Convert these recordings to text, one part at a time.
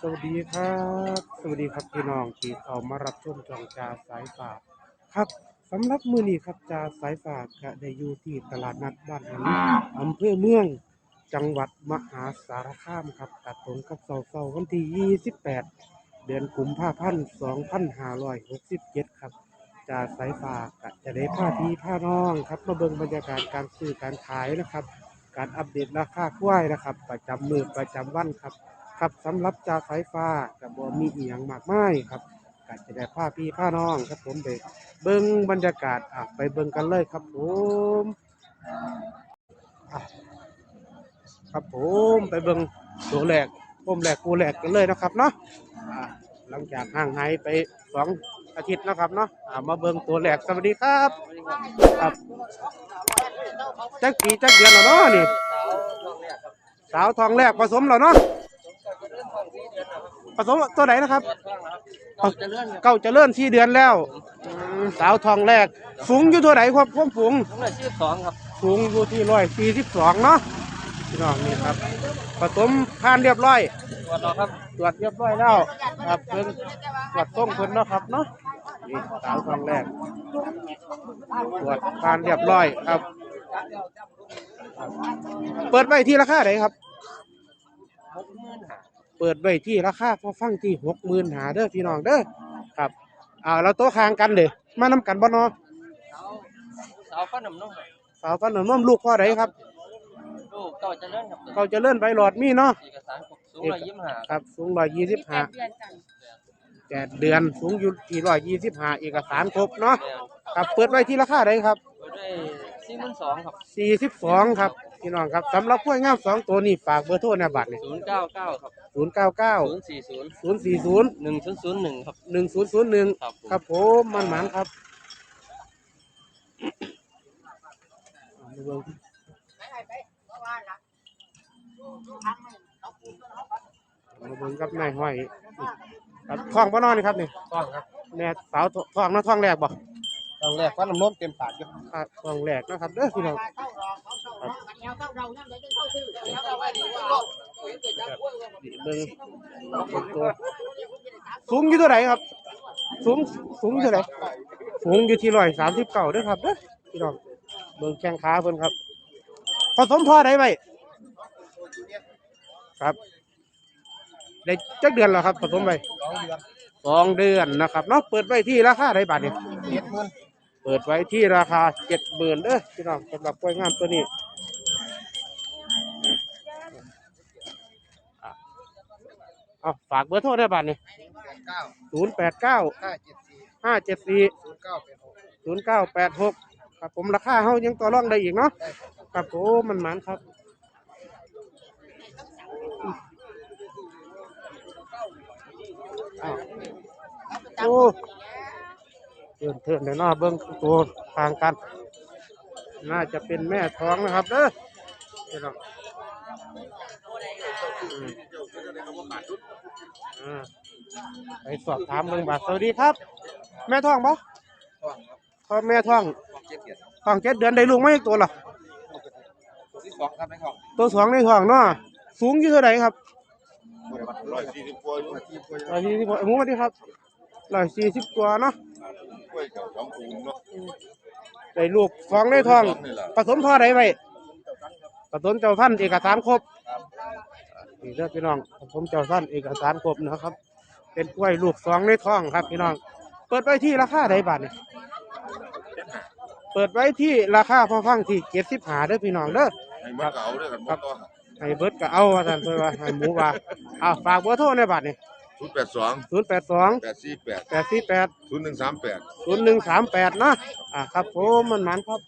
สวัสดีครับ สวัสดีครับพี่น้องที่เขามารับชมจองจาสายฝากครับสำหรับมือนี้ครับจาสายฝากก็ได้อยู่ที่ตลาดนัดบ้านหันอำเภอเมืองจังหวัดมหาสารคามครับตัดตรงกับเสาเสาร์วันที่ 28 เดือนกุมภาพันธ์2567 ครับจาสายฝากก็จะได้พาพี่พาน้องครับ มาเบิ่งบรรยากาศการซื้อการขายนะครับ การอัปเดตราคากล้วยนะครับ ประจำมือประจำวันครับ ครับสำหรับจ่าสายฟ้ากับบ่มีเอียงมากมายครับก็จะได้พาพี่พาน้องครับผมไปเบิ่งบรรยากาศอะไปเบิ่งกันเลยครับผมครับผมไปเบิ่งตัวแรกผมแรกกูแรกกันเลยนะครับเนาะหลังจากห่างหายไปสองอาทิตย์นะครับเนาะมาเบิ่งตัวแรกสวัสดีครับครับ จักปีจักเดือนแล้วเนาะนี่ สาวทองแรกผสมแล้วเนาะผสมตัวไหนนะครับเราจะเลื่อนครับเก้าเจะเลื่อนสี่เดือนแล้วอืมสาวทองแรกสูงอยู่ตัวไหนครับความสูง ผมเลยชื่อสองครับสูงอยู่ที่ร้อยสี่สิบสองเนาะพี่น้องนี่ครับผสมผ่านเรียบร้อย ตัวเราครับตรวจเรียบร้อยแล้วครับเพิ่นตรวจส่งเพิ่นเนาะครับเนาะนี่สาวทองแรกตรวจผ่านเรียบร้อยครับ เปิดไว้ที่ราคาไหนครับหกหมื่นหาเปิดไว้ที่ราคาพอฟังที่หกหมื่นหาเด้อพี่น้องเด้อครับอ่าเราโต๊ะคางกันเด้อมานำกันบ่เนอสาวสาวฟ้าหนุ่มนุ่มสาวฟันหนุ่มลูกพ่อใดครับลูกเก้าจะเลื่อนครับเขาจะเลื่อนใบหลอดมีเนาะเอกสารครบสูงร้อยยี่สิบห้าครับสูงร้อยยี่สิบห้าแปดเดือนสูงอยู่ที่ร้อยยี่สิบห้าเอกสารครบเนาะแม่นครับเปิดไว้ที่ราคาใดครับไปด้วย สี่หมื่นสองครับสี่สิบสองครับพี่น้องครับสำหรับกล้วยงามสองตัวนี้ฝากเบอร์โทรในบัตรนี่ศูนย์เก้าเก้าครับศูนย์เก้าเก้าศูนย์สี่ศูนย์ศูนย์สี่ศูนย์หนึ่งศูนย์ศูนย์หนึ่งครับ หนึ่งศูนย์ศูนย์หนึ่งครับผม ครับผมมันหมันครับเอามาเบิ่งมาเบิ่งกับนายห้อยครับท้องบ่นอนนี่ครับนี่ต้องครับแม่สาวท้องนะท้องแรกบ่ ต้องแรกฟ้าหนุ่มนุ่มเต็มปากอยู่ครับท้องแรกนะครับเด้อพี่น้องนี่เบิ่งเบิ่งตัวสูงอยู่เท่าไหร่ครับ สูงสูงอยู่เท่าไหร่สูงอยู่ที่ร้อยสามสิบเก้าเด้อครับเด้อพี่น้องเบิ่งแข้งขาเพิ่นครับผสมพอได้ไหมครับได้จักเดือนแล้วครับผสมไปสองเดือนสองเดือนนะครับเนาะเปิดไว้ที่ราคาไดบาทเนี่ยเจ็ดหมื่น เปิดไว้ที่ราคาเจ็ดหมื่นเด้อพี่น้องสำหรับกล้วยงามตัวนี้อะเอาฝากเบอร์โทรได้บาทเนี่ศูนย์แปดเก้าห้าเจ็ดสี่ศูนย์เก้าแปดหกครับผมราคาเขายังต่อรองได้อีกเนาะครับผมมันหมันครับอ้าวโอ้ เทินเทินเดี๋ยวน้าเบิ้งตัวทางกัน น่าจะเป็นแม่ท้องนะครับเด้อนี่เนาะอืมอ่าไปสอบถามเบิ่งบาทสวัสดีครับ แม่ท้องปะต้องครับพ่อแม่ท้องเจ็ดเดือนท้องเจ็ดเดือนได้ลูกไม่อีกตัวหรอที่สองครับในของตัวสองในท้องเนาะสูงอยู่เท่าไหร่ครับร้อยสี่สิบกว่าร้อยสี่สิบกว่าร้อยสี่สิบหมูมาดิครับร้อยสี่สิบกว่าเนาะ กล้วยเก่าสองปูนเนาะได้ลูกสองในท้องนี่แหละผสมพ่อใดไว้ผสมเจ้าท่านเอกสารครบนี่เด้อพี่น้องผสมเจ้าท่านเอกสารครบนะครับ เป็นกล้วยลูกสองในท้องครับพี่น้อง เปิดไว้ที่ราคาใดบาทเนี่ยเปิดไว้ที่ราคาพอฟังที่เจ็ดสิบหาเด้อพี่น้องเด้อให้มันเก่าด้วยกันบ่ต่อให้เบิดก็เอาว่าท่านเพื่อว่าให้หมูว่าเอาฝากเบอร์โทรในบัตรนี่ ศูนย์แปดสองศูนย์แปดสองแปดสี่แปดแปดสี่แปดศูนย์หนึ่งสามแปดศูนย์หนึ่งสามแปดเนาะอ่าครับผมมันมันครับ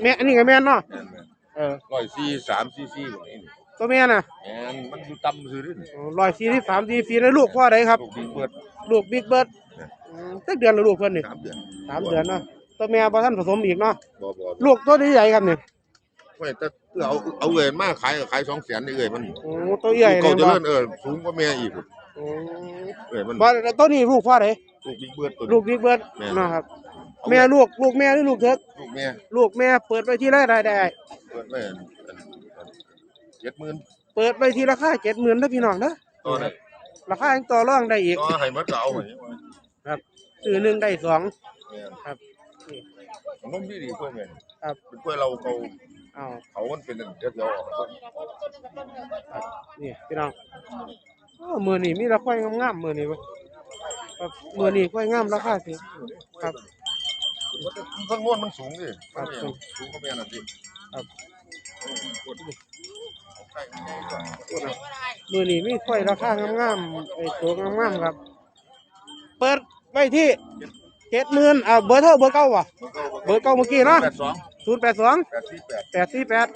แม่อันนี้ก็แม่นเนาะแม่นแม่นเออร้อยสี่สามสี่สี่แบบนี้นี่ตัวแม่น่ะแม่นมันอยู่ต่ำซื้อด้วยนี่ร้อยสี่สิบสามสี่สี่แล้วลูกพ่อใดครับ ลูกดีเปิดลูกบิ๊กเบิร์ดสักเดือนละลูกเพิ่นนี่สามเดือนสามเดือนเนาะตัวแม่พอท่านผสมอีกเนาะบ่บ่ลูกตัวนี้ใหญ่ครับเนี่ย ไม่แต่เอาเอาเงินมาขายก็ขายสองแสนนี่เอ้ยมันโอ้ตัวใหญ่เลเก่ายเจะบ่เลื่อนเออสูงกว่าแม่อีกโอ้เอ้ยมันบ่ตัวนี้ลูกพ่อใดลูกบิ๊กเบิร์ดตัวลูกบิ๊กเบิร์ดนะครับ แม่ลูกลูกแม่หรือลูกเถิกลูกแม่ลูกแม่เปิดไว้ที่ไรได้ได้เปิดไว้เจ็ดหมื่นเปิดไปทีราคาเจ็ดหมื่นนะพี่น้องนะต่อได้ราคายังต่อรองได้อีกต่อให้มันเก่าเหมือนนี้ซื้อหนึ่งได้สองครับนี่ผมดีดีกล้วยแม่นครับเป็นกล้วยเราเขา เอาเขามันเป็นเดี๋ยวเดี๋ยวออกครับนี่พี่น้องโอ้มือนี่มีราคางามๆมือนี่เว้ยครับมือนี่ค่อยงามราคาสิครับข้างโน้นมันสูงดิครับสูงสูงก็แม่นอะสิครับกดใช่ใช่ก่อนมือนี่มีค่อยราคางามๆไอ้ตัวงามๆครับ เปิดไว้ที่เจ็ดหมื่นอ่าเบอร์เท่าเบอร์เก้าวะเบอร์เก้าเมื่อกี้เนาะแปดสอง ศูนย์แปดสองแปดสี่แปดแปดสี่แปด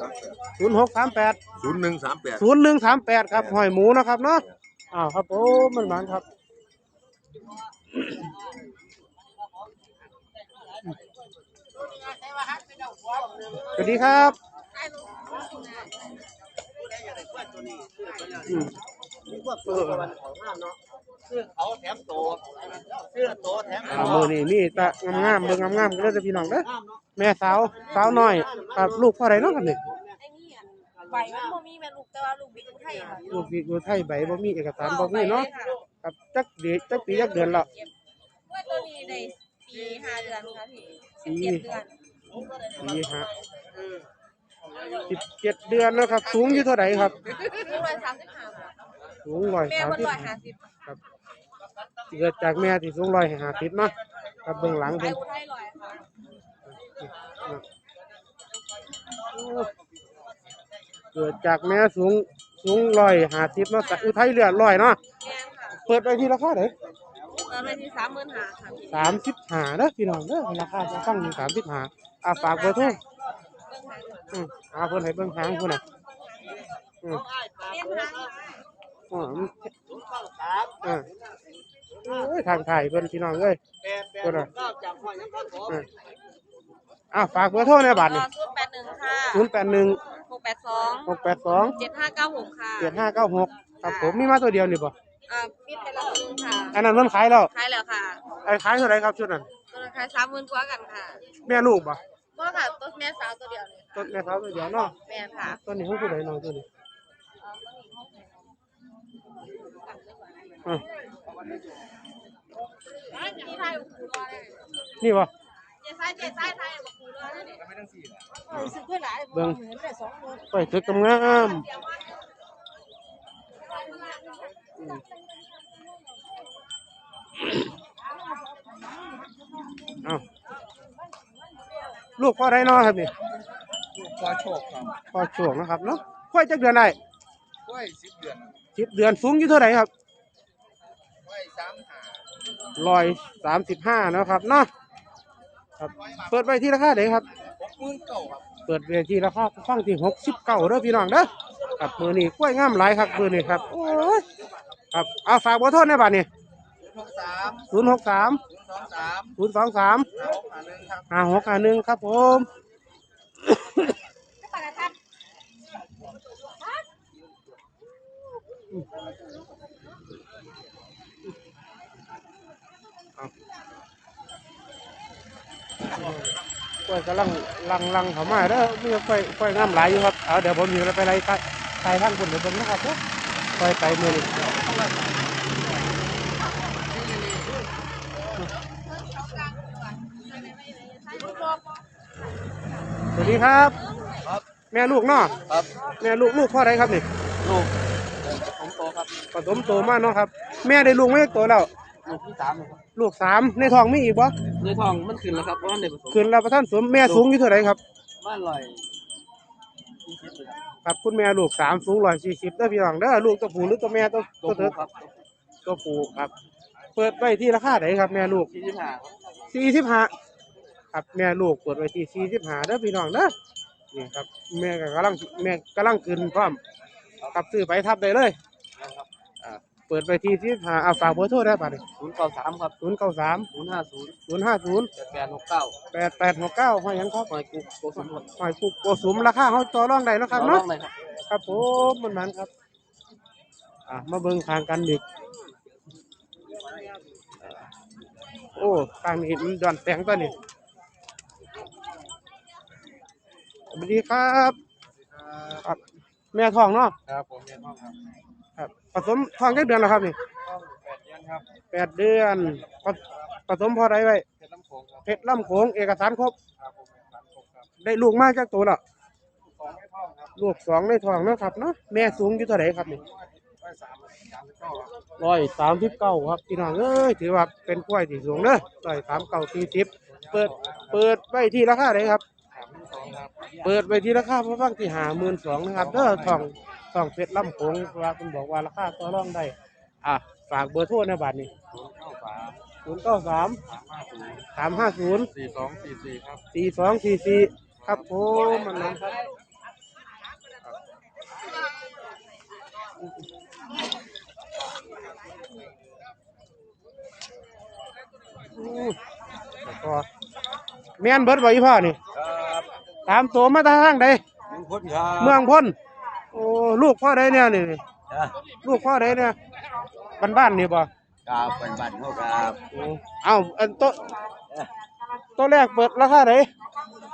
สามแปดศูนย์หกสามแปดศูนย์หนึ่งสามแปดศูนย์หนึ่งสามแปดครับหอยหมูนะครับเนาะอ้าวครับผมมันหมันครับสวัสดีครับ อืมซื้อเขาแถมโตซื้อโตแถมอ่ามือนี่มีแตะงามๆเบิ่งงามๆก็เลยจะพี่น้องเด้อแม่สาวสาวน้อยครับลูกพ่อไรเนาะครับนี่ไอ้นี่อะใบมันบ่มีแม่ลูกแต่ว่าลูกบิ๊กอุทัยค่ะลูกพี่ดูไทยใบบ่มีเอกสารบ่มีเนาะครับจักเดือนจักปีจักเดือนละว่าตัวนี้ในปีห้าเดือนค่ะพี่สิบปีเจ็ดเดือนปีฮะสิบเจ็ดเดือนแล้วครับ สูงอยู่เท่าไหร่ครับลูกร้อยสามสิบห้า สูงร้อยแม่สามมันสิบร้อยห้าสิบครับเกิดจากแม่ที่สูงร้อยห้าสิบเนาะครับเบื้องหลังไอ้เพิ่นอุทัยร้อยค่ะโอ้เกิดจากแม่สูงสูงร้อยห้าสิบเนาะแต่อุทัยเลือดร้อยเนาะแม่ค่ะเปิดไปที่ราคาเท่าไหร่ตอนนี้ที่สามหมื่นห้าค่ะพี่สามสิบห้าเด้อพี่น้องเด้อราคาจะต้องมีสามสิบห้าอ่าฝากเบอร์โทรเรื่องหางอืมอาเพิ่นให้เบิ่งหางเพิ่นน่ะอืมเลี้ยงหาง อ๋อมันอ่าโอ้ยทางถ่ายเพิ่นพี่น้องเอ้ยแปดแปดเก้าจากห้อยยังพันผมอ่าอ่าฝากเบอร์โทรในบัตรนี่ศูนย์แปดหนึ่งค่ะศูนย์แปดหนึ่งหกแปดสองหกแปดสองเจ็ดห้าเก้าหกค่ะเจ็ดห้าเก้าหกครับผมมีมาตัวเดียวนี่บ่อ่าปิดไปแล้วตัวนึงค่ะอันนั้นมันขายแล้วขายแล้วค่ะไอ้ขายเท่าไหรครับชุดนั้นตัวนั้นขายสามหมื่นกว่ากันค่ะแม่ลูกบ่ก็ค่ะตัวแม่สาวตัวเดียวเลยต้นแม่สาวตัวเดียวเนาะแม่ค่ะ ต้นนี้เขาผู้ใดน้อยตัวนี้อะ ที่ไทยบอกคูรอได้นี่บ่เจ๊ซ้ายเจ๊ซ้ายไทยบอกคูรอได้เนี่ยรู้สึกเพื่อนหลายเบิ่งเหมือนแต่สองคนไปตึกกำงามเอาลูกพ่อได้เนาะครับนี่พอโชคครับพ่อช่วงนะครับเนาะค่อยจักเดือนได้กล้วยสิบเดือน สิบเดือนสูงอยู่เท่าไหร่ครับกล้วยสามหาร้อยสามสิบห้านาะครับเนาะครับเปิดไว้ที่ราคาไหนครับหกหมื่นเก้าครับเปิดเวทีราคาฟังที่หกสิบเก้าเด้อพี่น้องเด้อครับมือนี้กล้วยงามหลายครับมือนี้ครับโอ้ยครับเอาฝากเบอร์โทรในบัตรนี่หกสามศูนย์หกสามสองสามศูนย์สองสามห้าหกหาหนึ่งครับห้าหกห้าหนึ่งครับผม กล้วยกำลังลังลังเข้ามาเด้อมีกล้วยกล้วยงามหลายอยู่ครับเอาเดี๋ยวผมอยู่ไปไล่ไต่ไต่ทางคุณเดี๋ยวผมนะครับเด้อกล้วยไต่มือนี้สวัสดีครับครับ แม่ลูกเนาะครับแม่ลูกลูกพ่อใดครับนี่ลูกผมโตครับผ สมโตมากเนาะครับ แม่ได้ลูกไม่ได้โตแล้ว ลูกที่สามครับลูกสามในท้องมีอีกบ่เนื้อทองมันขึ้นแล้วครับเพราะว่าในผสมคืนเราประท่านสมแม่สูงอยู่เท่าไหร่ครับ บ้านลอยยี่สิบเลยครับครับคุณแม่ลูกสามสูงร้อยสี่สิบเด้อพี่น้องเด้อลูกตัวผู้หรือตัวแม่ตัวตัวตัวเถิผู้ดครับตัวผู้ครับ เปิดไว้ที่ราคาไหนครับ แม่ลูก ที่ที่ห้าสี่สิบห้าครับแม่ลูกเปิดไว้ที่สี่สิบห้าเด้อพี่น้องเด้อนี่ครับแม่ก็กำลังแม่กำลังคืนพร้อมครับซื้อไปทับได้เลยนะครับอ่า เปิดไปที่สี่สิบห้าเอาฝากเบอร์โทรได้ป่ะนี่ศูนย์เก้าสามครับศูนย์เก้าสามศูนย์ห้าศูนย์ศูนย์ห้าศูนย์แปดแปดหกเก้าแปดแปดหกเก้าห้อยหยังครับหอยกุกโกสุมครับหอยกุกโกสุมราคาเขาต่อรองได้เนาะครับขอเนาะงเลยครับครับผมมันมันครับ อะมาเบิ่งทางกันอีกโอ้ทางนี้มันดอนแตงตัวนี้สวัสดีครับ ครับ แม่ท้องเนาะครับผมเรียนห้องครับ ครับผสมท้องจักเดือนแล้วครับนี่ห้องแปดเดือนครับแปดเดือนผผสมพอได้ไว้เป็นน้ำโขงครับเพชรล่ำโขงเอกสารครบ ครับผมเป็นพันครบครับได้ลูกมากจากตัวแล้วสองไม่ท้องครับลูกสองในท้องเนาะครับเนาะแม่สูงอยู่เท่าไหร่ครับนี่ร้อยสามสามสิบเก้าครับร้อยสามสิบเก้าครับพี่น้องเอ้ยถือว่าเป็นกล้วยที่สูงเด้อร้อยสามเก้าสี่สิบเปิดเปิดไว้ที่ราคาไหนครับ เปิดไว้ที่ราคาพระฟังที่หาหมื่นสองนะครับเด้อทองทองเพชรล่ำโขงว่าคุณบอกว่าราคาต่อรองได้ อะฝากเบอร์โทรในบัตรนี่ศูนย์เก้าสามศูนย์เก้าสามสามห้าศูนย์สามห้าศูนย์สี่สองสี่สี่ครับสี่สองสี่สี่ครับผมมันนะครับอู้แล้วก็แม่นเบิดบ่อีพ่อนี่ ครับตามตัวมาทางใดหนึ่งคนครับเมืองพ้นโอ้ลูกพ่อใดเนี่ยนี่จ้ะลูกพ่อใดเนี่ยบ้านบ้านๆนี่บ่ครับเป็นบ้านเขาครับโอ้เอ้าอันโตะโตัวแรกเปิดราคาไหน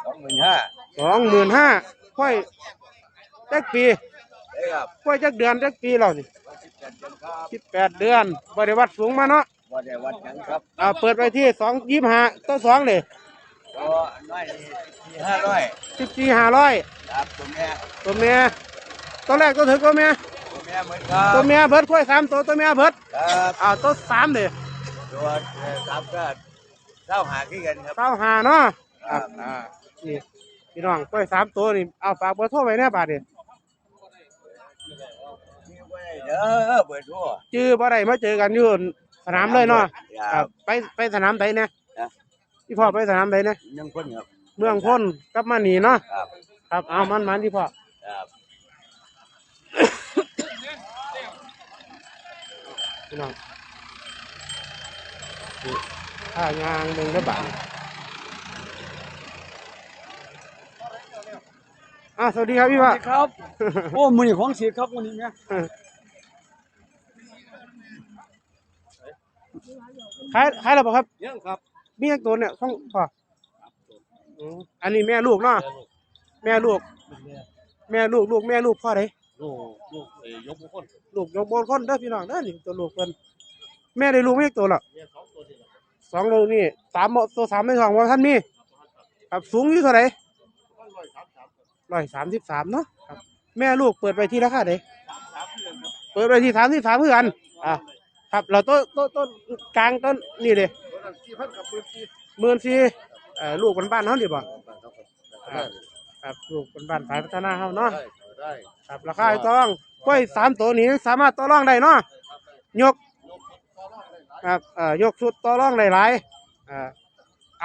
สองหมื่นห้าสองหมื่นห้าค่อยจักปีเอ้ครับค่อยจักเดือนจักปีแล้วนี่วันที่เจ็ดเดือนครับสิบแปดเดือนบริวัติสูงมาเนาะวันเดียววันหยังครับอ่าเปิดไปที่สองยี่ห้าตัวสองเลยก็น้อยนี่สี่ ห้าร้อยสิบสี่ห้าร้อยครับตัวแม่ตัวเมียตัวแรกตัวถึงตัวเมียตัวแม่เหมือนครับตัวเมียเบิดค่อยสามตัวตัวเมียเบิดครับอ่าตัวสามเลยตัวเอ่อสามก็เจ้าหาขี้กันครับเก้าห้าเนาะครับอ่านี่พี่น้องค่อยสามตัวนี่เอาฝากเบอร์โทรไว้แน่บาทนี่นี่ไว้เด้อเปิดทั่วจื้อบ่ได้มาเจอกันอยู่สนามเลยเนาะคครัรับบไปไปสนามใดเนี่ยนะพี่พ่อไปสนามใดเนี่ยยังคนครับ เมืองพ้นกลับมาหนีเนาะครับ ครับเอามันมันที่พ่อครับพี่น้องนี่ท่างางหนึ่งได้บาทอะสวัสดีครับพี่พ่อครับ โอ้มือของสีครับวันนี้เนี่ยขายขายแล้วเปล่าครับยังครับ มีอีกตัวเนี่ยของพ่อ อืมอันนี้แม่ลูกเนาะแม่ลูก แม่ลูกลูกแม่ลูกพ่อไดลูกลูกเอ้ยยกมือคนลูกยกบอลคนเด้อพี่น้องเด้อนี่ตัวลูกเพิ่นแม่ได้ลูกไม่อีกตัวหรอกเนี่ยสองตัวนี่แหละสองตัวนี่สามตัวสามในสองว่าท่านมีครับสูงอยู่เท่าไหร่ร้อยสามสามร้อยสามสิบสามเนาะครับแม่ลูกเปิดไปที่ราคาไหนสามเดือนครับเปิดไปที่สามสิบสามเพื่อกันอะครับเราต้นต้นต้นกลางต้นนี่เลยตัวนั้นสี่พันกับหมื่นสี่หมื่นสี่ เอ่อลูกบ้านๆเขาดีบ่ได้ครับลูกบ้านๆสายพัฒนาเขาเนาะได้ครับราคาต้องกล้วยสามตัวนี้สามารถต่อรองได้เนาะยกครับเอ่อยกชุดต่อรองได้หลายอ่า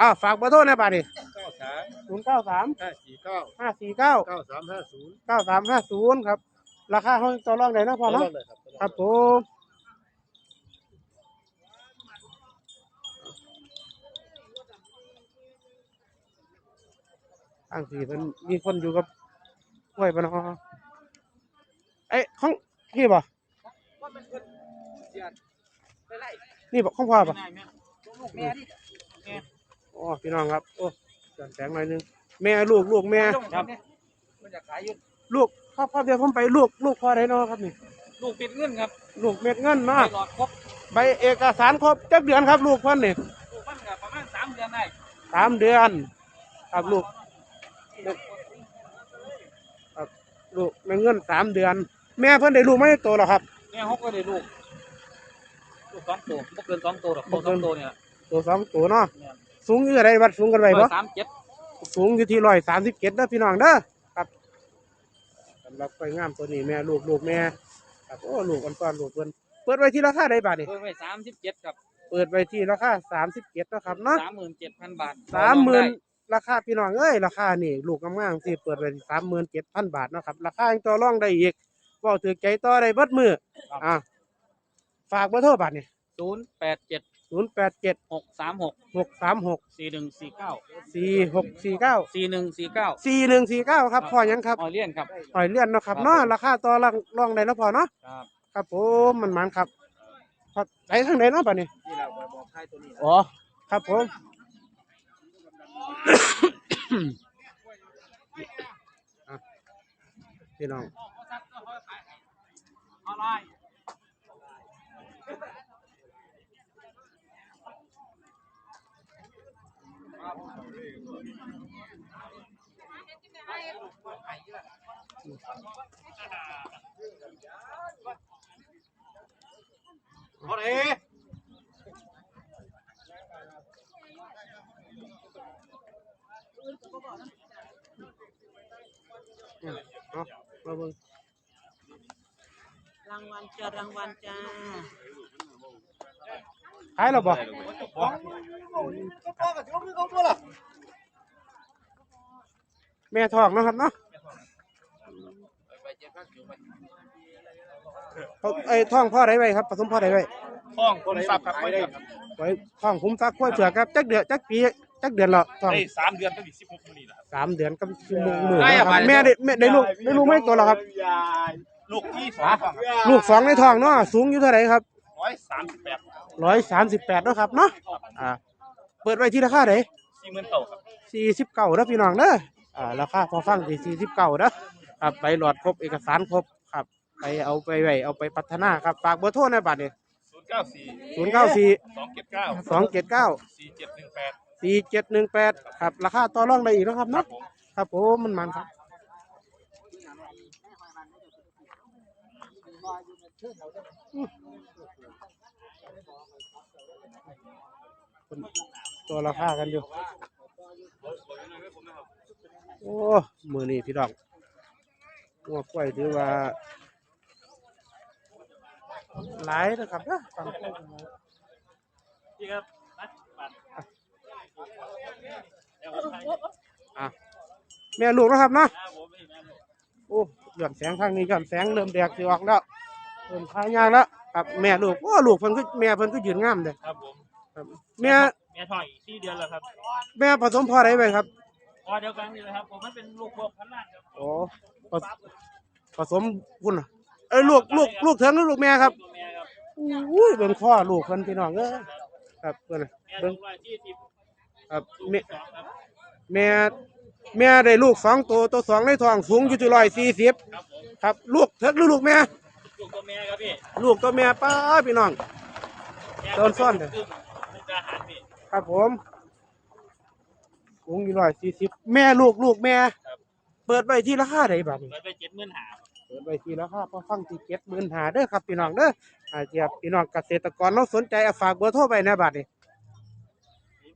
อ้าวฝากเบอร์โทรในบ้านนี่เก้าสามศูนย์เก้าสามห้าสี่เก้าห้าสี่เก้าเก้าสามห้าศูนย์เก้าสามห้าศูนย์ครับ ราคาเขาต่อรองได้เนาะพอเนาะเลยครับครับผม ทางสี่มันมีคนอยู่กับกล้วยปะเนาะเอ้ยของพี่บ่นี่บอกของพ่อป่ะลูกแม่ดิโอ้พี่น้องครับ โอ้เสียงแสงหน่อยหนึง แม่ลูกลูกแม่ครับมันจะขายอยู่ลูกพ่อพ่อเดียวผมไปลูกลูกพ่อได้เนาะครับนี่ ลูกปิดเงินครับ ลูกเม็ดเงินไปเนาะหลอดครบใบเอกสารครบจักเดือนครับ ลูกเพิ่นนี่ลูกมันก็ประมาณสามเดือนได้สามเดือน ครับลูกครับ ลูกในเงินสามเดือน แม่เพิ่นได้ลูกไม่โตหรอกครับ แม่ฮกก็ได้ลูกลูกสองตัวไม่เกินสองตัวหรอกบ่ตัวเกิสอน งตัวเนี่ยตัวสองตัวเนาะสูงอยู่อะไรวัดสูงกันไปร้บ่อยสามเจ็ดสูงอยู่ที่ร้อยสามสิบเจ็ดเด้อพี่น้องเด้อครับสำหรับไปงามตัวนี้แม่ลูกลูกแม่ครับโอ้ลูกอันก้อนลูกเพิ่นเปิดไว้ที่ราคาใดบาทนี่เพิ่มไปสามสิบเจ็ดครับเปิดไว้ที่ราคาสามสิบเจ็ดนาะครับเนาะสามหมื่นเจ็ดพันบาทสามหมื่น ราคาพี่น้องเอ้ยราคานี่ลูกกำงามสิเปิดไว้สามหมื่นเจ็ดพันบาทเนาะครับราคายังต่อรองได้อีกเว่าถือใจต่อได้เบิดมืออ่าฝากเบอร์โทรบัตรนี่ศูนย์แปดเจ็ดศูนย์แปดเจ็ดหกสามหกหกสามหกสี่หนึ่งสี่เก้าสี่หกสี่เก้าสี่หนึ่งสี่เก้าสี่หนึ่งสี่เก้าครับพอยังครับออเลียนครับหอยเลื่อนเนาะครับครับเนาะราคาต่อรองรองได้แล้วพอเนาะครับครับผมมันมันครับครับไหนทางไหนเนาะบัดนี้ที่เราบอกใครตัวนี้อ๋อครับผมอะ พี่น้อง好嘞。 เอามาเบิ่งรางวัลจ้ารางวัลจ้าขายแล้วบ่ก็พอกับที่เขาคือเขาตัวละแม่ทองเนาะครับเนาะเขาไอ้ทองพ่อได้ไว้ครับผสมพ่อได้ไว้ห้องคนทรัพย์ครับไม่ได้ไว้ทองคุ้มซักกล้วยเผือกครับจักเดือนจักปี จักเดือนและทองได้สามเดือนตั้งแต่สิบหกมื้อนี้แหละครับ สามเดือนกับชั่วโมงมือนะครับแม่ได้แม่ได้ลูกได้ลูกไม่ตัวแล้วครับ ลูกที่สองครับลูกสองในท้องเนาะสูงอยู่เท่าไหร่ครับร้อยสามสิบแปดร้อยสามสิบแปดเนาะครับเนาะอ่าเปิดไว้ที่ราคาไหนสี่หมื่นเต่าครับสี่สิบเก้านะพี่น้องเด้ออ่าราคาพอฟังที่สี่สิบเก้านะครับไปหลอดครบเอกสารครบครับ ไปเอาไปไว้เอาไปพัฒนาครับฝากเบอร์โทรในบัตรเนี่ยศูนย์เก้าสี่ศูนย์เก้าสี่สองเจ็ดเก้าสองเจ็ดเก้าสี่เจ็ดหนึ่งแปด สี่เจ็ดหนึ่งแปดครับ ราคาต่อรองได้อีกเนาะครับครัเนาะบผมครับผมมันมันครับตัวราคากันอยู่ โอ้มือนี่พี่ดอกงัวกล้วยถือว่าหลายนะครับนะฟังกล้วยกันหลายพี่ครับนะบัตรเดี๋ยวผมให้ อะแม่ลูกนะครับเนาะครับผมไม่แม่นโอ้หย่อนแสงทางนี้หย่อนแสงเริ่มแดกสิออกแล้วเริ่มพายางแล้วครับแม่ลูกโอ้ลูกเพิ่นก็แม่เพิ่นก็ยืนงามเด้อครับผมครับแม่แม่ท้องอีกสี่เดือนแล้วครับแม่ผสมพ่อได้ไหมครับพอเดียวกันนี่เลยครับผมมันเป็นลูกพวกพันล้านครับโอ้ผสผสมคุณน่ะเอ้ยลูกลูกลูกเถิงหรือลูกแม่ครับตัวแม่ครับอุ้ยเบิ่งข้อลูกเพิ่นพี่น้องเอ้ยครับเพิ่นน่ะแม่เบิ่งลูกร้อยยี่สิบ ครับลูกแม่ที่สองครับแม่แม่ได้ลูกสองตัวตัวสองในท้องสูงอยู่ที่ร้อยสี่สิบครับผมครับ ลูกเถิงหรือลูกแม่ ลูกตัวแม่ครับพี่ลูกตัวแม่ป้าพี่น้อง แม่โดนซ่อนเถอะครึ่งมุกดาหารพี่ ครับผมสูงอยู่ร้อยสี่สิบแม่ลูกลูกแม่เปิดไว้ที่ราคาใดบาทนี้ เปิดไปเจ็ดหมื่นหาเปิดไว้ที่ราคาพอฟังที่เจ็ดหมื่นหาเด้อครับพี่น้องเด้ออาจจะพี่น้องเกษตรกรเราสนใจเอาฝากเบอร์โทรไปนะบาทนี้ศูนย์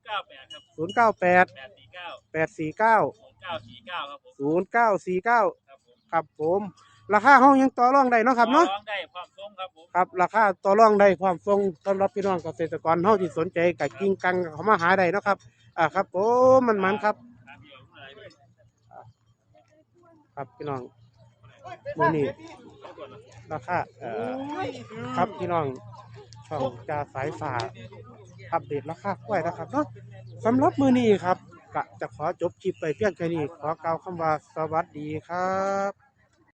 เก้าแปดครับศูนย์เก้าแปดแปดสี่เก้าแปดสี่เก้าศูนย์เก้าสี่เก้าครับผมศูนย์เก้าสี่เก้าครับผมครับผม ราคาห้องยังต่อรองได้เนาะครับเนาะร้องได้ความทรงครับผม ครับราคาต่อรองได้ความทรงสำหรับพี่น้องเกษตรกรเฮาที่สนใจกับกิ้งกังเขามาหาได้เนาะครับ อ่าครับผมมันมันครับครับเดี๋ยวอะไรพี่ครับพี่น้องมื้อนี้ราคาเอ่อครับพี่น้องช่องจาสายฟ้า อัปเดตราคากล้วยนะครับเนาะสำหรับมือนี้ครับกะจะขอจบคลิปไปเพียงแค่นี้ขอกล่าวคำว่าสวัสดีครับ